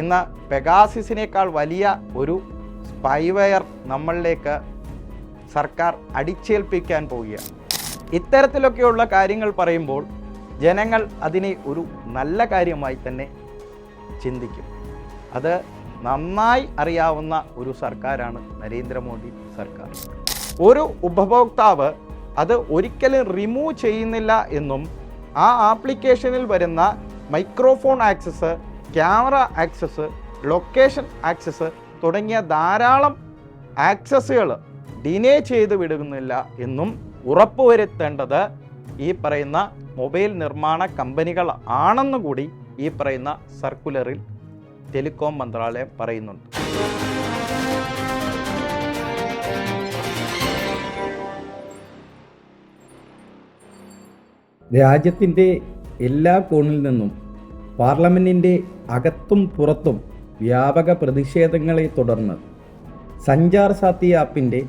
ഇന്ന് പെഗാസിസിനേക്കാൾ വലിയ ഒരു സ്പൈവെയർ നമ്മളിലേക്ക് സർക്കാർ അടിച്ചേൽപ്പിക്കാൻ പോവുകയാണ്. ഇത്തരത്തിലൊക്കെയുള്ള കാര്യങ്ങൾ പറയുമ്പോൾ ജനങ്ങൾ അതിനെ ഒരു നല്ല കാര്യമായി തന്നെ ചിന്തിക്കും. അത് നന്നായി അറിയാവുന്ന ഒരു സർക്കാരാണ് നരേന്ദ്രമോദി സർക്കാർ. ഒരു ഉപഭോക്താവ് അത് ഒരിക്കലും റിമൂവ് ചെയ്യുന്നില്ല എന്നും ആ ആപ്ലിക്കേഷനിൽ വരുന്ന microphone access camera access location access തുടങ്ങിയ ധാരാളം ആക്സസുകൾ ഡിനേ ചെയ്ത് വിടുന്നില്ല എന്നും ഉറപ്പുവരുത്തേണ്ടത് ഈ പറയുന്ന മൊബൈൽ നിർമ്മാണ കമ്പനികൾ ആണെന്ന് കൂടി ഈ പറയുന്ന സർക്കുലറിൽ ടെലികോം മന്ത്രാലയം പറയുന്നുണ്ട്. രാജ്യത്തിന്റെ എല്ലാ കോണിൽ നിന്നും പാർലമെന്റിന്റെ അകത്തും പുറത്തും വ്യാപക പ്രതിഷേധങ്ങളെ തുടർന്ന് സഞ്ചാർ സാത്തി ആപ്പിന്റെ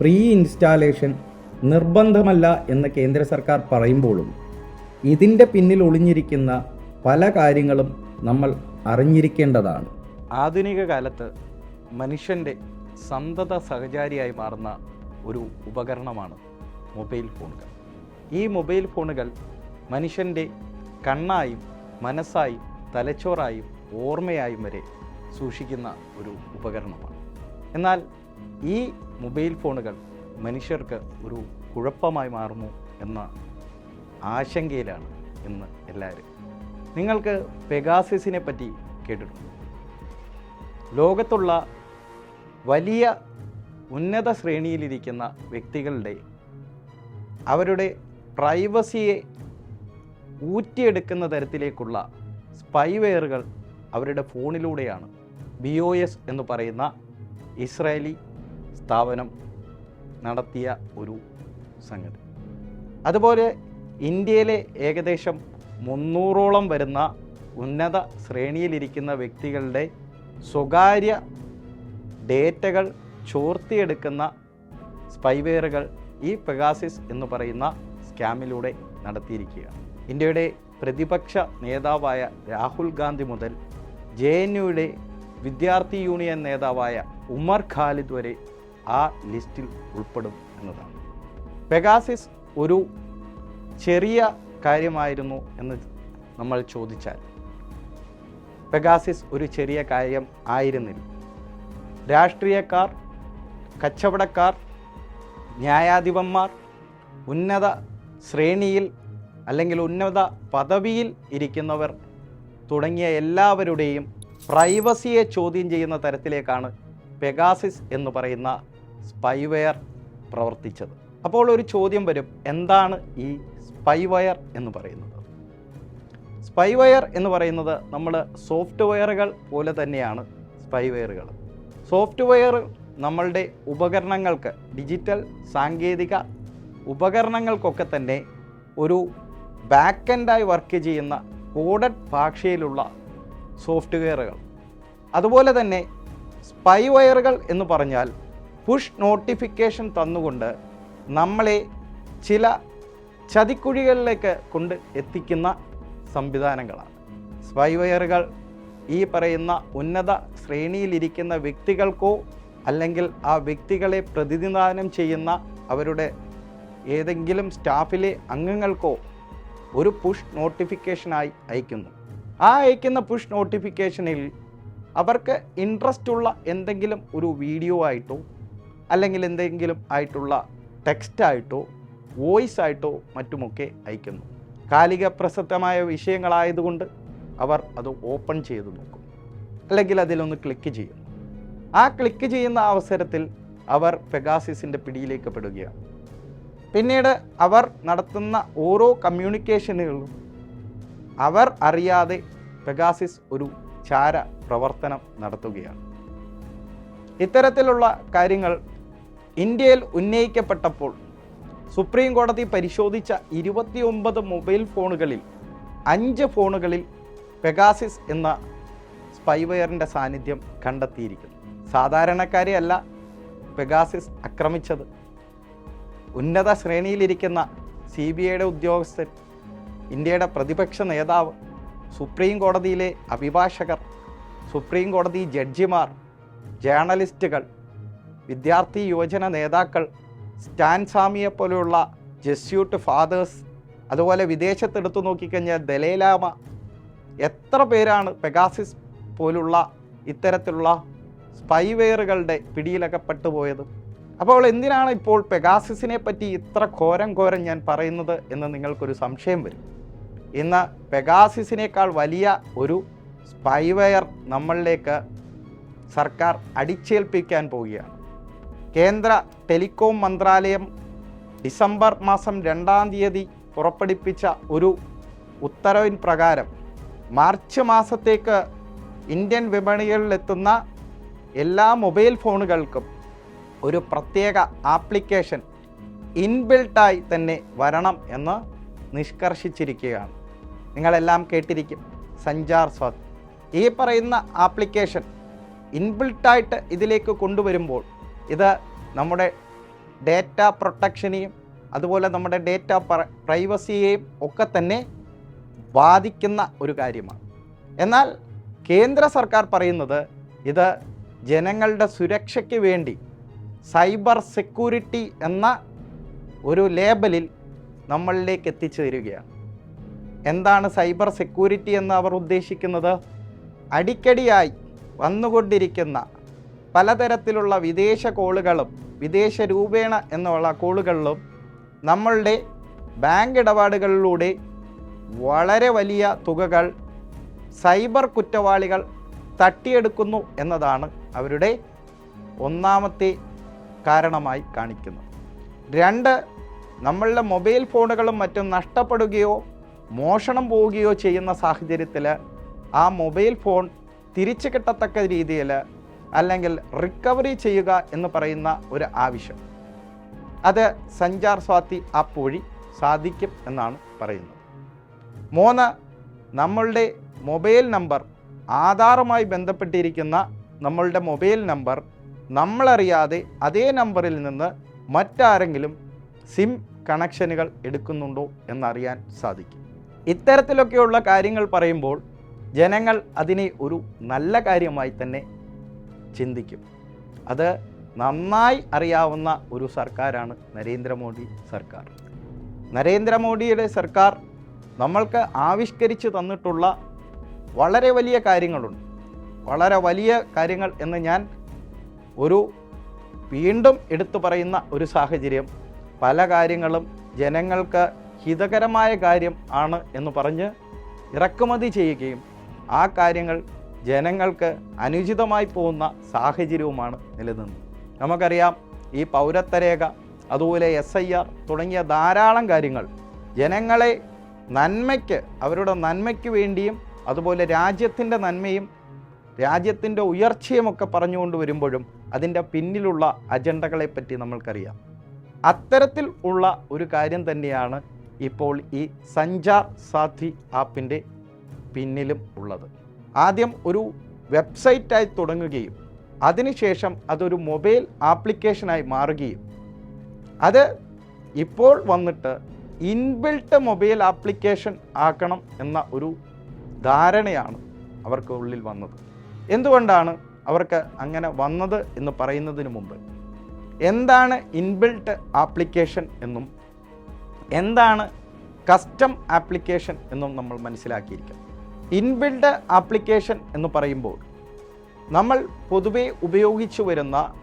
പ്രീ ഇൻസ്റ്റാളേഷൻ നിർബന്ധമല്ല എന്ന് കേന്ദ്ര സർക്കാർ പറയുമ്പോഴും ഇതിന്റെ പിന്നിൽ ഒളിഞ്ഞിരിക്കുന്ന പല കാര്യങ്ങളും നമ്മൾ അറിഞ്ഞിരിക്കേണ്ടതാണ്. ആധുനിക കാലത്ത് മനുഷ്യന്റെ സന്തത സഹചാരിയായി മാറുന്ന ഒരു ഉപകരണമാണ് മൊബൈൽ ഫോണുകൾ. ഈ മൊബൈൽ ഫോണുകൾ മനുഷ്യന്റെ കണ്ണായും മനസ്സായും തലച്ചോറായും ഓർമ്മയായും വരെ സൂക്ഷിക്കുന്ന ഒരു ഉപകരണമാണ്. എന്നാൽ ഈ മൊബൈൽ ഫോണുകൾ മനുഷ്യർക്ക് ഒരു കുഴപ്പമായി മാറുന്നു എന്ന ആശങ്കയിലാണ് ഇന്ന് എല്ലാവരും. നിങ്ങൾക്ക് പെഗാസിസിനെ പറ്റി കേട്ടിട്ടുണ്ട്. ലോകത്തുള്ള വലിയ ഉന്നത ശ്രേണിയിലിരിക്കുന്ന വ്യക്തികളുടെ അവരുടെ പ്രൈവസിയെ ഊറ്റിയെടുക്കുന്ന തരത്തിലേക്കുള്ള സ്പൈവെയറുകൾ അവരുടെ ഫോണിലൂടെയാണ്. ബി ഒ എസ് എന്ന് പറയുന്ന ഇസ്രായേലി സ്ഥാപനം നടത്തിയ ഒരു സംഗതി. അതുപോലെ ഇന്ത്യയിലെ ഏകദേശം മുന്നൂറോളം വരുന്ന ഉന്നത ശ്രേണിയിലിരിക്കുന്ന വ്യക്തികളുടെ സ്വകാര്യ ഡേറ്റകൾ ചോർത്തിയെടുക്കുന്ന സ്പൈവെയറുകൾ ഈ പെഗാസിസ് എന്ന് പറയുന്ന സ്കാമിലൂടെ നടത്തിയിരിക്കുകയാണ്. ഇന്ത്യയുടെ പ്രതിപക്ഷ നേതാവായ രാഹുൽ ഗാന്ധി മുതൽ ജെ എൻ യുയുടെ വിദ്യാർത്ഥി യൂണിയൻ നേതാവായ ഉമർ ഖാലിദ് വരെ ആ ലിസ്റ്റിൽ ഉൾപ്പെടും എന്നതാണ്. പെഗാസിസ് ഒരു ചെറിയ കാര്യമായിരുന്നു എന്ന് നമ്മൾ ചോദിച്ചാൽ പെഗാസിസ് ഒരു ചെറിയ കാര്യം ആയിരുന്നില്ല. രാഷ്ട്രീയക്കാർ കച്ചവടക്കാർ ന്യായാധിപന്മാർ ഉന്നത ശ്രേണിയിൽ അല്ലെങ്കിൽ ഉന്നത പദവിയിൽ ഇരിക്കുന്നവർ തുടങ്ങിയ എല്ലാവരുടെയും പ്രൈവസിയെ ചോദ്യം ചെയ്യുന്ന തരത്തിലേക്കാണ് പെഗാസിസ് എന്ന് പറയുന്ന സ്പൈവെയർ പ്രവർത്തിച്ചത്. അപ്പോൾ ഒരു ചോദ്യം വരും എന്താണ് ഈ സ്പൈവെയർ എന്ന് പറയുന്നത്? സ്പൈവെയർ എന്ന് പറയുന്നത് നമ്മൾ സോഫ്റ്റ്വെയറുകൾ പോലെ തന്നെയാണ് സ്പൈവെയറുകൾ. സോഫ്റ്റ്വെയർ നമ്മളുടെ ഉപകരണങ്ങൾക്ക് ഡിജിറ്റൽ സാങ്കേതിക ഉപകരണങ്ങൾക്കൊക്കെ തന്നെ ഒരു ബാക്കെൻഡായി വർക്ക് ചെയ്യുന്ന കോഡഡ് ഭാഷയിലുള്ള സോഫ്റ്റ്വെയറുകൾ അതുപോലെ തന്നെ സ്പൈവെയറുകൾ എന്ന് പറഞ്ഞാൽ പുഷ് നോട്ടിഫിക്കേഷൻ തന്നുകൊണ്ട് നമ്മളെ ചില ചതിക്കുഴികളിലേക്ക് കൊണ്ട് എത്തിക്കുന്ന സംവിധാനങ്ങളാണ്. സ്പൈവെയറുകൾ ഈ പറയുന്ന ഉന്നത ശ്രേണിയിലിരിക്കുന്ന വ്യക്തികൾക്കോ അല്ലെങ്കിൽ ആ വ്യക്തികളെ പ്രതിനിധാനം ചെയ്യുന്ന അവരുടെ ഏതെങ്കിലും സ്റ്റാഫിലെ അംഗങ്ങൾക്കോ ഒരു പുഷ് നോട്ടിഫിക്കേഷനായി അയക്കുന്നു. ആ അയക്കുന്ന പുഷ് നോട്ടിഫിക്കേഷനിൽ അവർക്ക് ഇൻട്രസ്റ്റ് ഉള്ള എന്തെങ്കിലും ഒരു വീഡിയോ ആയിട്ടോ അല്ലെങ്കിൽ എന്തെങ്കിലും ആയിട്ടുള്ള ടെക്സ്റ്റായിട്ടോ വോയിസ് ആയിട്ടോ മറ്റുമൊക്കെ അയക്കുന്നു. കാലിക പ്രസക്തമായ വിഷയങ്ങളായതുകൊണ്ട് അവർ അത് ഓപ്പൺ ചെയ്ത് നോക്കും. അല്ലെങ്കിൽ അതിലൊന്ന് ക്ലിക്ക് ചെയ്യുന്നു. ആ ക്ലിക്ക് ചെയ്യുന്ന അവസരത്തിൽ അവർ പെഗാസിസിന്റെ പിടിയിലേക്ക് പെടുകയാണ്. പിന്നീട് അവർ നടത്തുന്ന ഓരോ കമ്മ്യൂണിക്കേഷനുകളും അവർ അറിയാതെ പെഗാസിസ് ഒരു ചാര പ്രവർത്തനം നടത്തുകയാണ്. ഇത്തരത്തിലുള്ള കാര്യങ്ങൾ ഇന്ത്യയിൽ ഉന്നയിക്കപ്പെട്ടപ്പോൾ സുപ്രീം കോടതി പരിശോധിച്ച ഇരുപത്തിയൊമ്പത് മൊബൈൽ ഫോണുകളിൽ അഞ്ച് ഫോണുകളിൽ പെഗാസിസ് എന്ന സ്പൈവെയറിന്റെ സാന്നിധ്യം കണ്ടെത്തിയിരിക്കുന്നു. സാധാരണക്കാരെയല്ല പെഗാസിസ് ആക്രമിച്ചത്. ഉന്നത ശ്രേണിയിലിരിക്കുന്ന സി ബി ഐയുടെ ഉദ്യോഗസ്ഥൻ ഇന്ത്യയുടെ പ്രതിപക്ഷ നേതാവ് സുപ്രീം കോടതിയിലെ അഭിഭാഷകർ സുപ്രീം കോടതി ജഡ്ജിമാർ ജേർണലിസ്റ്റുകൾ വിദ്യാർത്ഥി യുവജന നേതാക്കൾ സ്റ്റാൻ സ്വാമിയെ പോലെയുള്ള ജസ്യൂട്ട് ഫാദേഴ്സ് അതുപോലെ വിദേശത്തെടുത്തു നോക്കിക്കഴിഞ്ഞാൽ ദലൈലാമ എത്ര പേരാണ് പെഗാസിസ് പോലുള്ള ഇത്തരത്തിലുള്ള സ്പൈവെയറുകളുടെ പിടിയിലൊക്കെ പെട്ടുപോയത് അപ്പോൾ എന്തിനാണ് ഇപ്പോൾ പെഗാസിസിനെ പറ്റി ഇത്ര ഘോരം ഘോരം ഞാൻ പറയുന്നത് എന്ന് നിങ്ങൾക്കൊരു സംശയം വരും? ഇന്ന് പെഗാസിസിനേക്കാൾ വലിയ ഒരു സ്പൈവെയർ നമ്മളിലേക്ക് സർക്കാർ അടിച്ചേൽപ്പിക്കാൻ പോവുകയാണ്. കേന്ദ്ര ടെലികോം മന്ത്രാലയം ഡിസംബർ മാസം രണ്ടാം തീയതി പുറപ്പെടുപ്പിച്ച ഒരു ഉത്തരവിൻ പ്രകാരം മാർച്ച് മാസത്തേക്ക് ഇന്ത്യൻ വിപണികളിലെത്തുന്ന എല്ലാ മൊബൈൽ ഫോണുകൾക്കും ഒരു പ്രത്യേക ആപ്ലിക്കേഷൻ ഇൻബിൽട്ടായി തന്നെ വരണം എന്ന് നിഷ്കർഷിച്ചിരിക്കുകയാണ്. നിങ്ങളെല്ലാം കേട്ടിരിക്കും. സഞ്ചാർ സ്വാത്. ഈ പറയുന്ന ആപ്ലിക്കേഷൻ ഇൻബിൽട്ടായിട്ട് ഇതിലേക്ക് കൊണ്ടുവരുമ്പോൾ ഇത് നമ്മുടെ ഡേറ്റ പ്രൊട്ടക്ഷനെയും അതുപോലെ നമ്മുടെ ഡേറ്റ പ്രൈവസിയെയും ഒക്കെ തന്നെ ബാധിക്കുന്ന ഒരു കാര്യമാണ്. എന്നാൽ കേന്ദ്ര സർക്കാർ പറയുന്നത് ഇത് ജനങ്ങളുടെ സുരക്ഷയ്ക്ക് വേണ്ടി സൈബർ സെക്യൂരിറ്റി എന്ന ഒരു ലേബലിൽ നമ്മളിലേക്ക് എത്തിച്ചു തരികയാണ്. എന്താണ് സൈബർ സെക്യൂരിറ്റി എന്ന് അവർ ഉദ്ദേശിക്കുന്നത്? അടിക്കടിയായി വന്നുകൊണ്ടിരിക്കുന്ന പലതരത്തിലുള്ള വിദേശ കോളുകളും വിദേശ രൂപേണ എന്നുള്ള കോളുകളിലും നമ്മളുടെ ബാങ്ക് ഇടപാടുകളിലൂടെ വളരെ വലിയ തുകകൾ സൈബർ കുറ്റവാളികൾ തട്ടിയെടുക്കുന്നു എന്നതാണ് അവരുടെ ഒന്നാമത്തെ കാരണമായി കാണിക്കുന്നത് രണ്ട് നമ്മളുടെ മൊബൈൽ ഫോണുകളും മറ്റും നഷ്ടപ്പെടുകയോ മോഷണം പോവുകയോ ചെയ്യുന്ന സാഹചര്യത്തിൽ ആ മൊബൈൽ ഫോൺ തിരിച്ചു കിട്ടത്തക്ക രീതിയിൽ അല്ലെങ്കിൽ റിക്കവറി ചെയ്യുക എന്ന് പറയുന്ന ഒരു ആവശ്യം. അത് സഞ്ചാർ സ്വാതി ആപ്പ് വഴി സാധിക്കും എന്നാണ് പറയുന്നത്. മൂന്ന് നമ്മളുടെ മൊബൈൽ നമ്പർ ആധാറുമായി ബന്ധപ്പെട്ടിരിക്കുന്ന നമ്മളുടെ മൊബൈൽ നമ്പർ നമ്മളറിയാതെ അതേ നമ്പറിൽ നിന്ന് മറ്റാരെങ്കിലും സിം കണക്ഷനുകൾ എടുക്കുന്നുണ്ടോ എന്നറിയാൻ സാധിക്കും. ഇത്തരത്തിലൊക്കെയുള്ള കാര്യങ്ങൾ പറയുമ്പോൾ ജനങ്ങൾ അതിനെ ഒരു നല്ല കാര്യമായി തന്നെ ചിന്തിക്കും. അത് നന്നായി അറിയാവുന്ന ഒരു സർക്കാരാണ് നരേന്ദ്രമോദി സർക്കാർ. നരേന്ദ്രമോദിയുടെ സർക്കാർ നമ്മൾക്ക് ആവിഷ്കരിച്ച് തന്നിട്ടുള്ള വളരെ വലിയ കാര്യങ്ങളുണ്ട്. വളരെ വലിയ കാര്യങ്ങൾ എന്ന് ഞാൻ ഒരു വീണ്ടും എടുത്തു പറയുന്ന ഒരു സാഹചര്യം പല കാര്യങ്ങളും ജനങ്ങൾക്ക് ഹിതകരമായ കാര്യം ആണ് എന്ന് പറഞ്ഞ് ഇറക്കുമതി ചെയ്യുകയും ആ കാര്യങ്ങൾ ജനങ്ങൾക്ക് അനുചിതമായി പോകുന്ന സാഹചര്യവുമാണ് നിലനിന്നത്. നമുക്കറിയാം ഈ പൗരത്വരേഖ അതുപോലെ എസ് ഐ ആർ തുടങ്ങിയ ധാരാളം കാര്യങ്ങൾ ജനങ്ങളെ നന്മയ്ക്ക് അവരുടെ നന്മയ്ക്ക് വേണ്ടിയും അതുപോലെ രാജ്യത്തിന്റെ നന്മയും രാജ്യത്തിന്റെ ഉയർച്ചയുമൊക്കെ പറഞ്ഞുകൊണ്ട് വരുമ്പോഴും അതിന്റെ പിന്നിലുള്ള അജണ്ടകളെപ്പറ്റി നമ്മൾക്കറിയാം. അത്തരത്തിൽ ഉള്ള ഒരു കാര്യം തന്നെയാണ് ഇപ്പോൾ ഈ സഞ്ചാർ സാധി ആപ്പിന്റെ പിന്നിലും ഉള്ളത്. ആദ്യം ഒരു വെബ്സൈറ്റായി തുടങ്ങുകയും അതിനുശേഷം അതൊരു മൊബൈൽ ആപ്ലിക്കേഷനായി മാറുകയും. അത് ഇപ്പോൾ വന്നിട്ട് ഇൻബിൽട്ട് മൊബൈൽ ആപ്ലിക്കേഷൻ ആക്കണം എന്ന ഒരു ധാരണയാണ് അവർക്ക് ഉള്ളിൽ വന്നത്. എന്തുകൊണ്ടാണ് അവർക്ക് അങ്ങനെ വന്നത് എന്ന് പറയുന്നതിന് മുമ്പ് എന്താണ് ഇൻബിൽട്ട് ആപ്ലിക്കേഷൻ എന്നും എന്താണ് കസ്റ്റം ആപ്ലിക്കേഷൻ എന്നും നമ്മൾ മനസ്സിലാക്കിയിരിക്കണം ഇൻബിൽഡ് ആപ്ലിക്കേഷൻ എന്ന് പറയുമ്പോൾ നമ്മൾ പൊതുവെ ഉപയോഗിച്ചു വരുന്ന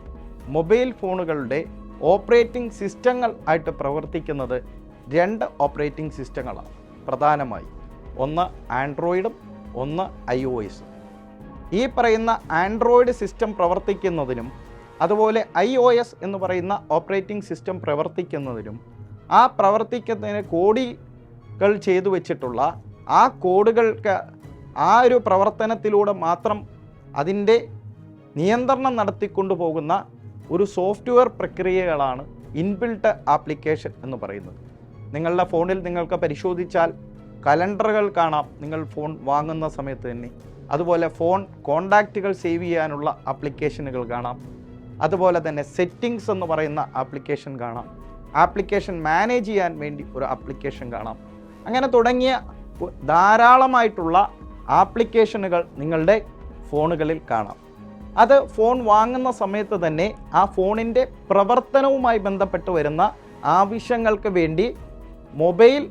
മൊബൈൽ ഫോണുകളുടെ ഓപ്പറേറ്റിംഗ് സിസ്റ്റങ്ങൾ ആയിട്ട് പ്രവർത്തിക്കുന്നത് രണ്ട് ഓപ്പറേറ്റിംഗ് സിസ്റ്റങ്ങളാണ്. പ്രധാനമായി ഒന്ന് ആൻഡ്രോയിഡും ഒന്ന് ഐ ഒ എസും. ഈ പറയുന്ന ആൻഡ്രോയിഡ് സിസ്റ്റം പ്രവർത്തിക്കുന്നതിനും അതുപോലെ ഐ ഒ എസ് എന്ന് പറയുന്ന ഓപ്പറേറ്റിംഗ് സിസ്റ്റം പ്രവർത്തിക്കുന്നതിനും ആ പ്രവർത്തിക്കുന്നതിന് കോഡികൾ ചെയ്തു വെച്ചിട്ടുള്ള ആ കോഡുകൾക്ക് ആ ഒരു പ്രവർത്തനത്തിലൂടെ മാത്രം അതിന്റെ നിയന്ത്രണം നടത്തിക്കൊണ്ടു പോകുന്ന ഒരു സോഫ്റ്റ്വെയർ പ്രക്രിയകളാണ് ഇൻബിൽട്ട് ആപ്ലിക്കേഷൻ എന്ന് പറയുന്നത്. നിങ്ങളുടെ ഫോണിൽ നിങ്ങൾക്ക് പരിശോധിച്ചാൽ കലണ്ടറുകൾ കാണാം. നിങ്ങൾ ഫോൺ വാങ്ങുന്ന സമയത്ത് തന്നെ. അതുപോലെ ഫോൺ കോണ്ടാക്റ്റുകൾ സേവ് ചെയ്യാനുള്ള ആപ്ലിക്കേഷനുകൾ കാണാം. അതുപോലെ തന്നെ സെറ്റിങ്സ് എന്ന് പറയുന്ന ആപ്ലിക്കേഷൻ കാണാം. ആപ്ലിക്കേഷൻ മാനേജ് ചെയ്യാൻ വേണ്ടി ഒരു ആപ്ലിക്കേഷൻ കാണാം. അങ്ങനെ തുടങ്ങിയ ധാരാളമായിട്ടുള്ള ആപ്ലിക്കേഷനുകൾ നിങ്ങളുടെ ഫോണുകളിൽ കാണാം. അത് ഫോൺ വാങ്ങുന്ന സമയത്ത് തന്നെ ആ ഫോണിന്റെ പ്രവർത്തനവുമായി ബന്ധപ്പെട്ട് വരുന്ന ആവശ്യങ്ങൾക്ക് വേണ്ടി മൊബൈൽ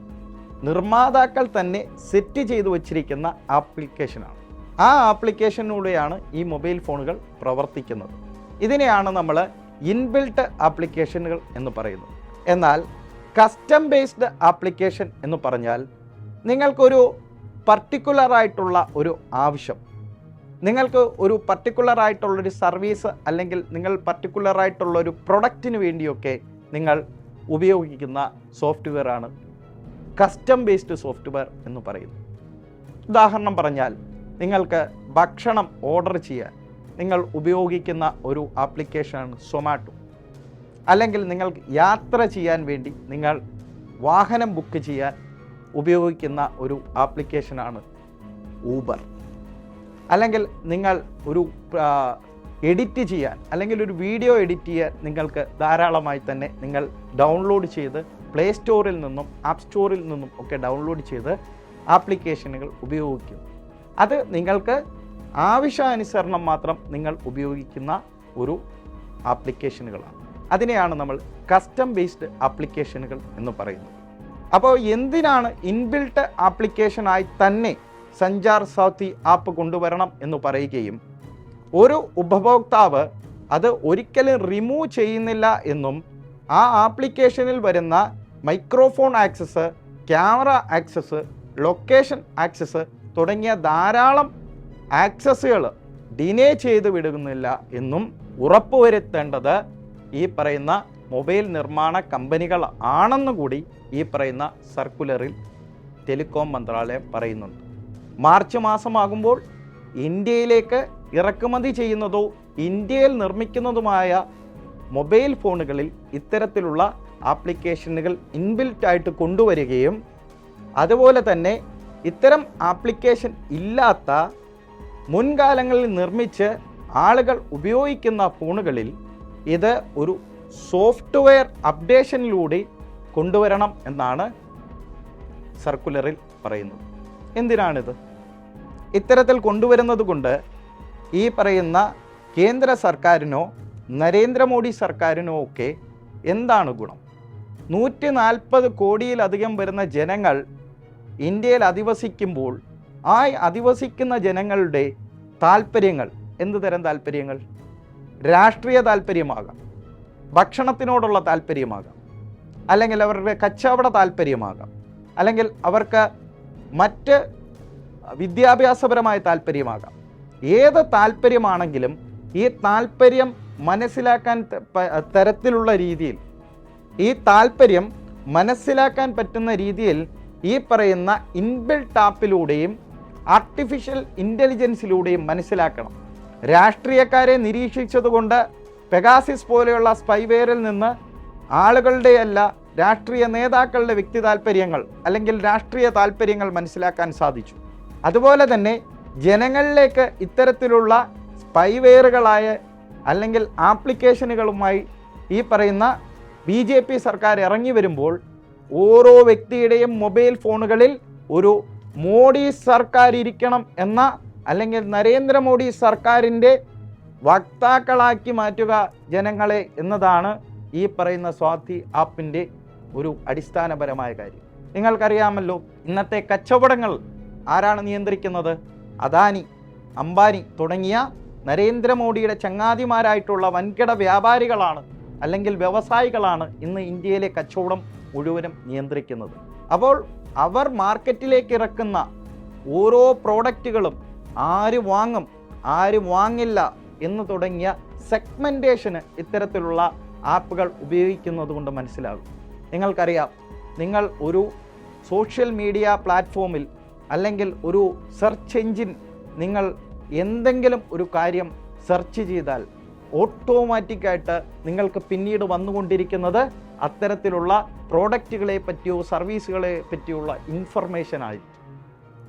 നിർമ്മാതാക്കൾ തന്നെ സെറ്റ് ചെയ്തു വച്ചിരിക്കുന്ന ആപ്ലിക്കേഷനാണ്. ആ ആപ്ലിക്കേഷനിലൂടെയാണ് ഈ മൊബൈൽ ഫോണുകൾ പ്രവർത്തിക്കുന്നത്. ഇതിനെയാണ് നമ്മൾ ഇൻബിൽട്ട് ആപ്ലിക്കേഷനുകൾ എന്ന് പറയുന്നത്. എന്നാൽ കസ്റ്റം ബേസ്ഡ് ആപ്ലിക്കേഷൻ എന്ന് പറഞ്ഞാൽ നിങ്ങൾക്കൊരു പർട്ടിക്കുലറായിട്ടുള്ള ഒരു ആവശ്യം. നിങ്ങൾക്ക് ഒരു പർട്ടിക്കുലറായിട്ടുള്ളൊരു സർവീസ് അല്ലെങ്കിൽ നിങ്ങൾ ഒരു പ്രൊഡക്റ്റിന് വേണ്ടിയൊക്കെ നിങ്ങൾ ഉപയോഗിക്കുന്ന സോഫ്റ്റ്വെയർ ആണ് കസ്റ്റം ബേസ്ഡ് സോഫ്റ്റ്വെയർ എന്ന് പറയുന്നത്. ഉദാഹരണം പറഞ്ഞാൽ നിങ്ങൾക്ക് ഭക്ഷണം ഓർഡർ ചെയ്യാൻ നിങ്ങൾ ഉപയോഗിക്കുന്ന ഒരു ആപ്ലിക്കേഷനാണ് സൊമാറ്റോ അല്ലെങ്കിൽ നിങ്ങൾക്ക് യാത്ര ചെയ്യാൻ വേണ്ടി നിങ്ങൾ വാഹനം ബുക്ക് ചെയ്യാൻ ഉപയോഗിക്കുന്ന ഒരു ആപ്ലിക്കേഷനാണ് ഊബർ അല്ലെങ്കിൽ നിങ്ങൾ ഒരു എഡിറ്റ് ചെയ്യാൻ അല്ലെങ്കിൽ ഒരു വീഡിയോ എഡിറ്റ് ചെയ്യാൻ നിങ്ങൾക്ക് ധാരാളമായി തന്നെ നിങ്ങൾ ഡൗൺലോഡ് ചെയ്ത് പ്ലേ സ്റ്റോറിൽ നിന്നും ആപ്പ് സ്റ്റോറിൽ നിന്നും ഒക്കെ ഡൗൺലോഡ് ചെയ്ത് ആപ്ലിക്കേഷനുകൾ ഉപയോഗിക്കും. അത് നിങ്ങൾക്ക് ആവശ്യാനുസരണം മാത്രം നിങ്ങൾ ഉപയോഗിക്കുന്ന ഒരു ആപ്ലിക്കേഷനുകളാണ്. അതിനെയാണ് നമ്മൾ കസ്റ്റം ബേസ്ഡ് ആപ്ലിക്കേഷനുകൾ എന്ന് പറയുന്നത്. അപ്പോൾ എന്തിനാണ് ഇൻബിൽട്ട് ആപ്ലിക്കേഷനായി തന്നെ സഞ്ചാർ സൗത്തി ആപ്പ് കൊണ്ടുവരണം എന്ന് പറയുകയും ഒരു ഉപഭോക്താവ് അത് ഒരിക്കലും റിമൂവ് ചെയ്യുന്നില്ല എന്നും ആ ആപ്ലിക്കേഷനിൽ വരുന്ന microphone access camera access location access തുടങ്ങിയ ധാരാളം ആക്സസുകൾ ഡിനേ ചെയ്ത് വിടുന്നില്ല എന്നും ഉറപ്പുവരുത്തേണ്ടത് ഈ പറയുന്ന മൊബൈൽ നിർമ്മാണ കമ്പനികൾ ആണെന്ന് കൂടി ഈ പറയുന്ന സർക്കുലറിൽ ടെലികോം മന്ത്രാലയം പറയുന്നുണ്ട്. മാർച്ച് മാസമാകുമ്പോൾ ഇന്ത്യയിലേക്ക് ഇറക്കുമതി ചെയ്യുന്നതോ ഇന്ത്യയിൽ നിർമ്മിക്കുന്നതുമായ മൊബൈൽ ഫോണുകളിൽ ഇത്തരത്തിലുള്ള ആപ്ലിക്കേഷനുകൾ ഇൻബിൽറ്റ് ആയിട്ട് കൊണ്ടുവരികയും അതുപോലെ തന്നെ ഇത്തരം ആപ്ലിക്കേഷൻ ഇല്ലാത്ത മുൻകാലങ്ങളിൽ നിർമ്മിച്ച് ആളുകൾ ഉപയോഗിക്കുന്ന ഫോണുകളിൽ ഇത് ഒരു സോഫ്റ്റ്വെയർ അപ്ഡേഷനിലൂടെ കൊണ്ടുവരണം എന്നാണ് സർക്കുലറിൽ പറയുന്നത്. എന്തിനാണിത്? ഇത്തരത്തിൽ കൊണ്ടുവരുന്നത് കൊണ്ട് ഈ പറയുന്ന കേന്ദ്ര സർക്കാരിനോ നരേന്ദ്രമോദി സർക്കാരിനോ ഒക്കെ എന്താണ് ഗുണം? നൂറ്റി നാൽപ്പത് കോടിയിലധികം വരുന്ന ജനങ്ങൾ ഇന്ത്യയിൽ അധിവസിക്കുമ്പോൾ ആ അധിവസിക്കുന്ന ജനങ്ങളുടെ താല്പര്യങ്ങൾ എന്ത് തരം താല്പര്യങ്ങൾ രാഷ്ട്രീയ താല്പര്യമാകാം ഭക്ഷണത്തിനോടുള്ള താല്പര്യമാകാം അല്ലെങ്കിൽ അവരുടെ കച്ചവട താല്പര്യമാകാം അല്ലെങ്കിൽ അവർക്ക് മറ്റ് വിദ്യാഭ്യാസപരമായ താല്പര്യമാകാം ഏത് താല്പര്യമാണെങ്കിലും ഈ താല്പര്യം മനസ്സിലാക്കാൻ തരത്തിലുള്ള രീതിയിൽ ഈ താല്പര്യം മനസ്സിലാക്കാൻ പറ്റുന്ന രീതിയിൽ ഈ പറയുന്ന ഇൻബിൽട്ട് ആപ്പിലൂടെയും ആർട്ടിഫിഷ്യൽ ഇന്റലിജൻസിലൂടെയും മനസ്സിലാക്കണം. രാഷ്ട്രീയക്കാരെ നിരീക്ഷിച്ചതുകൊണ്ട് പെഗാസിസ് പോലെയുള്ള സ്പൈവെയറിൽ നിന്ന് ആളുകളുടെയല്ല രാഷ്ട്രീയ നേതാക്കളുടെ വ്യക്തി താല്പര്യങ്ങൾ അല്ലെങ്കിൽ രാഷ്ട്രീയ താല്പര്യങ്ങൾ മനസ്സിലാക്കാൻ സാധിച്ചു. അതുപോലെ തന്നെ ജനങ്ങളിലേക്ക് ഇത്തരത്തിലുള്ള സ്പൈവെയറുകളായ അല്ലെങ്കിൽ ആപ്ലിക്കേഷനുകളുമായി ഈ പറയുന്ന ബി സർക്കാർ ഇറങ്ങി വരുമ്പോൾ ഓരോ വ്യക്തിയുടെയും മൊബൈൽ ഫോണുകളിൽ ഒരു മോഡി സർക്കാർ ഇരിക്കണം എന്ന അല്ലെങ്കിൽ നരേന്ദ്രമോദി സർക്കാരിന്റെ വക്താക്കളാക്കി മാറ്റുക ജനങ്ങളെ എന്നതാണ് ഈ പറയുന്ന സ്വാതി ആപ്പിന്റെ ഒരു അടിസ്ഥാനപരമായ കാര്യം. നിങ്ങൾക്കറിയാമല്ലോ ഇന്നത്തെ കച്ചവടങ്ങൾ ആരാണ് നിയന്ത്രിക്കുന്നത്? അദാനി അംബാനി തുടങ്ങിയ നരേന്ദ്രമോദിയുടെ ചങ്ങാതിമാരായിട്ടുള്ള വൻകിട വ്യാപാരികളാണ് അല്ലെങ്കിൽ വ്യവസായികളാണ് ഇന്ന് ഇന്ത്യയിലെ കച്ചവടം മുഴുവനും നിയന്ത്രിക്കുന്നത്. അപ്പോൾ അവർ മാർക്കറ്റിലേക്ക് ഇറക്കുന്ന ഓരോ പ്രോഡക്റ്റുകളും ആര് വാങ്ങും ആര് വാങ്ങില്ല എന്ന് തുടങ്ങിയ സെഗ്മെന്റേഷന് ഇത്തരത്തിലുള്ള ആപ്പുകൾ ഉപയോഗിക്കുന്നത് കൊണ്ട് മനസ്സിലാകും. നിങ്ങൾക്കറിയാം നിങ്ങൾ ഒരു സോഷ്യൽ മീഡിയ പ്ലാറ്റ്ഫോമിൽ അല്ലെങ്കിൽ ഒരു സെർച്ച് എഞ്ചിൻ നിങ്ങൾ എന്തെങ്കിലും ഒരു കാര്യം സെർച്ച് ചെയ്താൽ ഓട്ടോമാറ്റിക്കായിട്ട് നിങ്ങൾക്ക് പിന്നീട് വന്നുകൊണ്ടിരിക്കുന്നത് അത്തരത്തിലുള്ള പ്രോഡക്റ്റുകളെ പറ്റിയോ സർവീസുകളെ പറ്റിയുള്ള ഇൻഫർമേഷൻ ആയിരിക്കും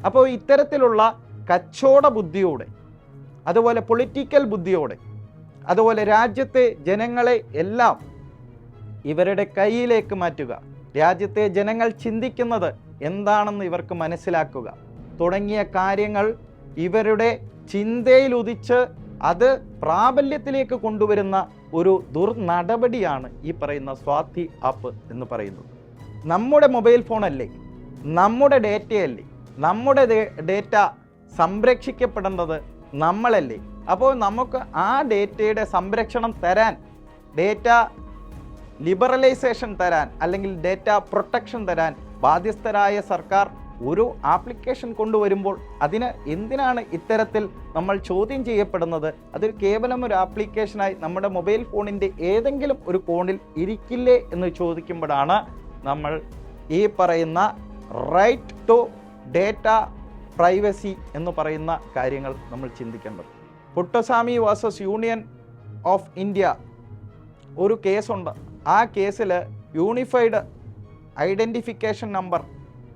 അപ്പോൾ ഇത്തരത്തിലുള്ള കച്ചവട ബുദ്ധിയോടെ അതുപോലെ പൊളിറ്റിക്കൽ ബുദ്ധിയോടെ അതുപോലെ രാജ്യത്തെ ജനങ്ങളെ എല്ലാം ഇവരുടെ കയ്യിലേക്ക് മാറ്റുക രാജ്യത്തെ ജനങ്ങൾ ചിന്തിക്കുന്നത് എന്താണെന്ന് ഇവർക്ക് മനസ്സിലാക്കുക തുടങ്ങിയ കാര്യങ്ങൾ ഇവരുടെ ചിന്തയിലുദിച്ച് അത് പ്രാബല്യത്തിലേക്ക് കൊണ്ടുവരുന്ന ഒരു ദുർനടപടിയാണ് ഈ പറയുന്ന സ്വാതി ആപ്പ് എന്ന് പറയുന്നത്. നമ്മുടെ മൊബൈൽ ഫോണല്ലേ നമ്മുടെ ഡേറ്റയല്ലേ നമ്മുടെ ഡേറ്റ സംരക്ഷിക്കപ്പെടേണ്ടത് നമ്മളല്ലേ? അപ്പോൾ നമുക്ക് ആ ഡേറ്റയുടെ സംരക്ഷണം തരാൻ ഡേറ്റ ലിബറലൈസേഷൻ തരാൻ അല്ലെങ്കിൽ ഡേറ്റ പ്രൊട്ടക്ഷൻ തരാൻ ബാധ്യസ്ഥരായ സർക്കാർ ഒരു ആപ്ലിക്കേഷൻ കൊണ്ടുവരുമ്പോൾ അതിന് എന്തിനാണ് ഇത്തരത്തിൽ നമ്മൾ ചോദ്യം ചെയ്യപ്പെടുന്നത്? അത് കേവലം ഒരു ആപ്ലിക്കേഷനായി നമ്മുടെ മൊബൈൽ ഫോണിന്റെ ഏതെങ്കിലും ഒരു കോണിൽ ഇരിക്കില്ലേ എന്ന് ചോദിക്കുമ്പോഴാണ് നമ്മൾ ഈ പറയുന്ന റൈറ്റ് ടു ഡേറ്റ പ്രൈവസി എന്ന് പറയുന്ന കാര്യങ്ങൾ നമ്മൾ ചിന്തിക്കേണ്ടത്. Puttaswamy versus union of India ഒരു കേസുണ്ട്. ആ കേസിൽ യൂണിഫൈഡ് ഐഡന്റിഫിക്കേഷൻ നമ്പർ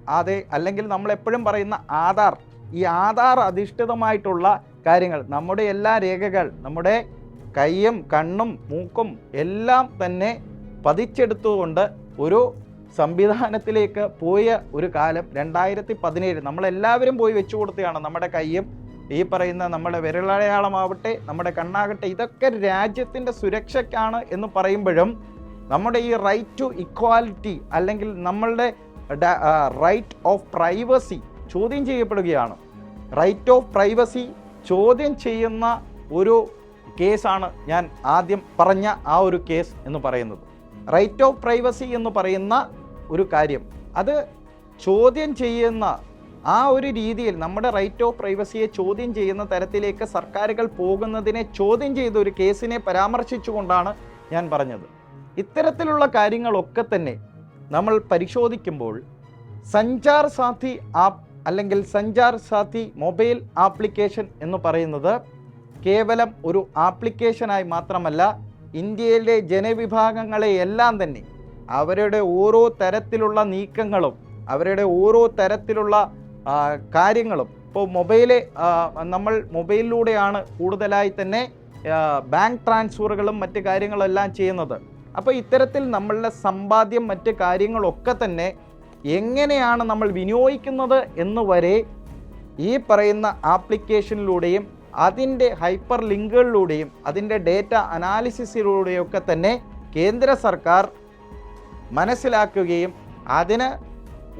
അതെ അല്ലെങ്കിൽ നമ്മൾ എപ്പോഴും പറയുന്ന ആധാർ. ഈ ആധാർ അധിഷ്ഠിതമായിട്ടുള്ള കാര്യങ്ങൾ നമ്മുടെ എല്ലാ രേഖകൾ നമ്മുടെ കൈയും കണ്ണും മൂക്കും എല്ലാം തന്നെ പതിച്ചെടുത്തുകൊണ്ട് ഒരു സംവിധാനത്തിലേക്ക് പോയ ഒരു കാലം രണ്ടായിരത്തി പതിനേഴ് നമ്മളെല്ലാവരും പോയി വെച്ചു കൊടുത്തതാണ്. നമ്മുടെ കൈയും ഈ പറയുന്ന നമ്മുടെ വിരലടയാളമാവട്ടെ നമ്മുടെ കണ്ണാകട്ടെ ഇതൊക്കെ രാജ്യത്തിന്റെ സുരക്ഷയ്ക്കാണ് എന്ന് പറയുമ്പോഴും നമ്മുടെ ഈ റൈറ്റ് ടു ഇക്വാലിറ്റി അല്ലെങ്കിൽ നമ്മളുടെ റൈറ്റ് ഓഫ് പ്രൈവസി ചോദ്യം ചെയ്യപ്പെടുകയാണ്. റൈറ്റ് ഓഫ് പ്രൈവസി ചോദ്യം ചെയ്യുന്ന ഒരു കേസാണ് ഞാൻ ആദ്യം പറഞ്ഞ ആ ഒരു കേസ് എന്ന് പറയുന്നത്. റൈറ്റ് ഓഫ് പ്രൈവസി എന്ന് പറയുന്ന ഒരു കാര്യം. അത് ചോദ്യം ചെയ്യുന്ന ആ ഒരു രീതിയിൽ നമ്മുടെ റൈറ്റ് ഓഫ് പ്രൈവസിയെ ചോദ്യം ചെയ്യുന്ന തരത്തിലേക്ക് സർക്കാരുകൾ പോകുന്നതിനെ ചോദ്യം ചെയ്ത ഒരു കേസിനെ പരാമർശിച്ചുകൊണ്ടാണ് ഞാൻ പറഞ്ഞത്. ഇത്തരത്തിലുള്ള കാര്യങ്ങളൊക്കെ തന്നെ നമ്മൾ പരിശോധിക്കുമ്പോൾ സഞ്ചാർ സാഥി ആപ്പ് അല്ലെങ്കിൽ സഞ്ചാർ സാഥി മൊബൈൽ ആപ്ലിക്കേഷൻ എന്ന് പറയുന്നത് കേവലം ഒരു ആപ്ലിക്കേഷനായി മാത്രമല്ല ഇന്ത്യയിലെ ജനവിഭാഗങ്ങളെയെല്ലാം തന്നെ അവരുടെ ഓരോ തരത്തിലുള്ള നീക്കങ്ങളും അവരുടെ ഓരോ തരത്തിലുള്ള കാര്യങ്ങളും ഇപ്പോൾ മൊബൈൽ നമ്മൾ മൊബൈലിലൂടെയാണ് കൂടുതലായി തന്നെ ബാങ്ക് ട്രാൻസ്ഫറുകളും മറ്റ് കാര്യങ്ങളെല്ലാം ചെയ്യുന്നത്. അപ്പോൾ ഇത്തരത്തിൽ നമ്മളുടെ സമ്പാദ്യം മറ്റ് കാര്യങ്ങളൊക്കെ തന്നെ എങ്ങനെയാണ് നമ്മൾ വിനിയോഗിക്കുന്നത് എന്ന് വരെ ഈ പറയുന്ന ആപ്ലിക്കേഷനിലൂടെയും അതിന്റെ ഹൈപ്പർ ലിങ്കുകളിലൂടെയും അതിന്റെ ഡേറ്റ അനാലിസിസിലൂടെയും ഒക്കെ തന്നെ കേന്ദ്ര സർക്കാർ മനസ്സിലാക്കുകയും അതിന്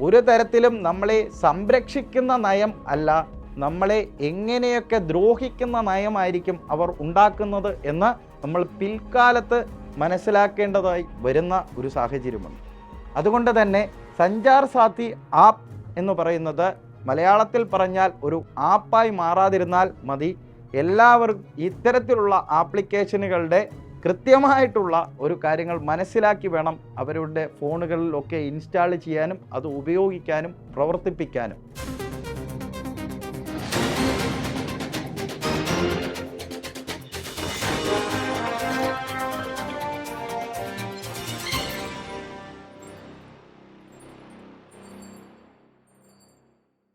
ഒരു തരത്തിലും നമ്മളെ സംരക്ഷിക്കുന്ന നയം അല്ല നമ്മളെ എങ്ങനെയൊക്കെ ദ്രോഹിക്കുന്ന നയമായിരിക്കും അവർ ഉണ്ടാക്കുന്നത് എന്ന് നമ്മൾ പിൽക്കാലത്ത് മനസ്സിലാക്കേണ്ടതായി വരുന്ന ഒരു സാഹചര്യമുണ്ട്. അതുകൊണ്ട് തന്നെ സഞ്ചാർ സാത്തി ആപ്പ് എന്ന് പറയുന്നത് മലയാളത്തിൽ പറഞ്ഞാൽ ഒരു ആപ്പായി മാറാതിരുന്നാൽ മതി. എല്ലാവർക്കും ഇത്തരത്തിലുള്ള ആപ്ലിക്കേഷനുകളുടെ കൃത്യമായിട്ടുള്ള ഒരു കാര്യങ്ങൾ മനസ്സിലാക്കി വേണം അവരുടെ ഫോണുകളിലൊക്കെ ഇൻസ്റ്റാൾ ചെയ്യാനും അത് ഉപയോഗിക്കാനും പ്രവർത്തിപ്പിക്കാനും.